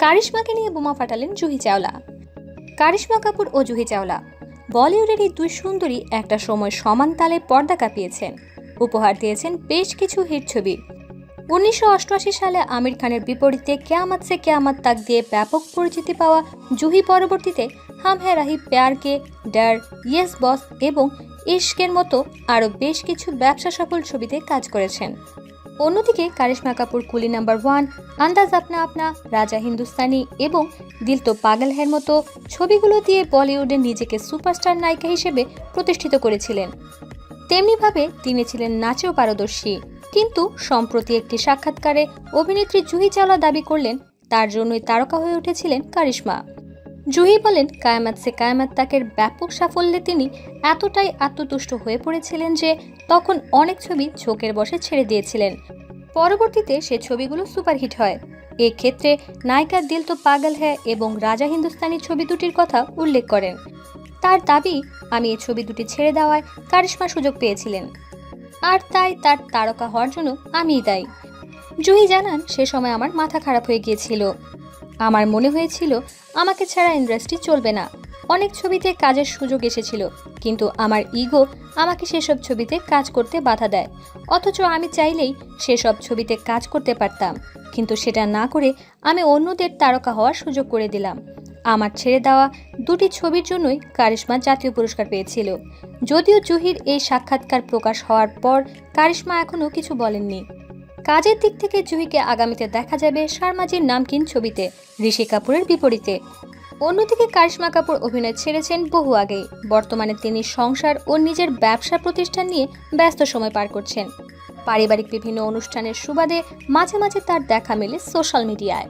কারিশ্মাকে নিয়ে বোমা ফাটালেন জুহি চাওলা। কারিশ্মা কাপুর ও জুহি চাওলা, বলিউডের এই দুই সুন্দরী একটা সময় সমান তালে পর্দা কাঁপিয়েছেন, উপহার দিয়েছেন বেশ কিছু হিট ছবি। উনিশশো অষ্টআশি সালে আমির খানের বিপরীতে কেয়ামত সে কেয়ামত তাক দিয়ে ব্যাপক পরিচিতি পাওয়া জুহি পরবর্তীতে হাম হ্যাঁ রাহি প্যারকে ডার, ইয়েস বস এবং ইশকের মতো আরও বেশ কিছু ব্যবসা সফল ছবিতে কাজ করেছেন। অন্যদিকে কারিশ্মা কাপুর কুলি নাম্বার ওয়ান, আন্দাজ আপনা আপনা, রাজা হিন্দুস্তানি এবং দিল তো পাগল হ্যার মতো ছবিগুলো দিয়ে বলিউডে নিজেকে সুপারস্টার নায়িকা হিসেবে প্রতিষ্ঠিত করেছিলেন। তেমনিভাবে তিনি ছিলেন নাচেও পারদর্শী। কিন্তু সম্প্রতি একটি সাক্ষাৎকারে অভিনেত্রী জুহি চাওলা দাবি করলেন, তার জন্যই তারকা হয়ে উঠেছিলেন কারিশ্মা। জুহি বলেন, কায়ামাত সে কায়ামাত তাকের ব্যাপক সাফল্যে তিনি এতটাই আত্মতুষ্ট হয়ে পড়েছিলেন যে তখন অনেক ছবি ঝোঁকের বসে ছেড়ে দিয়েছিলেন। পরবর্তীতে সে ছবিগুলো সুপারহিট হয়। এক্ষেত্রে নায়িকার দিল তো পাগল হ্যায় এবং রাজা হিন্দুস্তানি ছবি দুটির কথা উল্লেখ করেন। তার দাবি, আমি এই ছবি দুটি ছেড়ে দেওয়ায় কারিশ্মা সুযোগ পেয়েছিলেন। আর তাই তার তারকা হওয়ার জন্য আমিই দায়ী। জুহি জানান, সে সময় আমার মাথা খারাপ হয়ে গিয়েছিল। আমার মনে হয়েছিল, আমাকে ছাড়া ইন্ডাস্ট্রি চলবে না। অনেক ছবিতে কাজের সুযোগ এসেছিল, কিন্তু আমার ইগো আমাকে সেসব ছবিতে কাজ করতে বাধা দেয়। অথচ আমি চাইলেই সেসব ছবিতে কাজ করতে পারতাম, কিন্তু সেটা না করে আমি অন্যদের তারকা হওয়ার সুযোগ করে দিলাম। আমার ছেড়ে দেওয়া দুটি ছবির জন্যই কারিশ্মা জাতীয় পুরস্কার পেয়েছিল। যদিও জুহির এই সাক্ষাৎকার প্রকাশ হওয়ার পর কারিশ্মা এখনও কিছু বলেননি। কাজের দিক থেকে জুহিকে আগামীতে দেখা যাবে শারমাজির নামকিন ছবিতে, ঋষি কাপুরের বিপরীতে। অন্যদিকে কারিশ্মা কাপুর অভিনয় ছেড়েছেন বহু আগেই। বর্তমানে তিনি সংসার ও নিজের ব্যবসা প্রতিষ্ঠান নিয়ে ব্যস্ত সময় পার করছেন। পারিবারিক বিভিন্ন অনুষ্ঠানের সুবাদে মাঝে মাঝে তার দেখা মেলে সোশ্যাল মিডিয়ায়।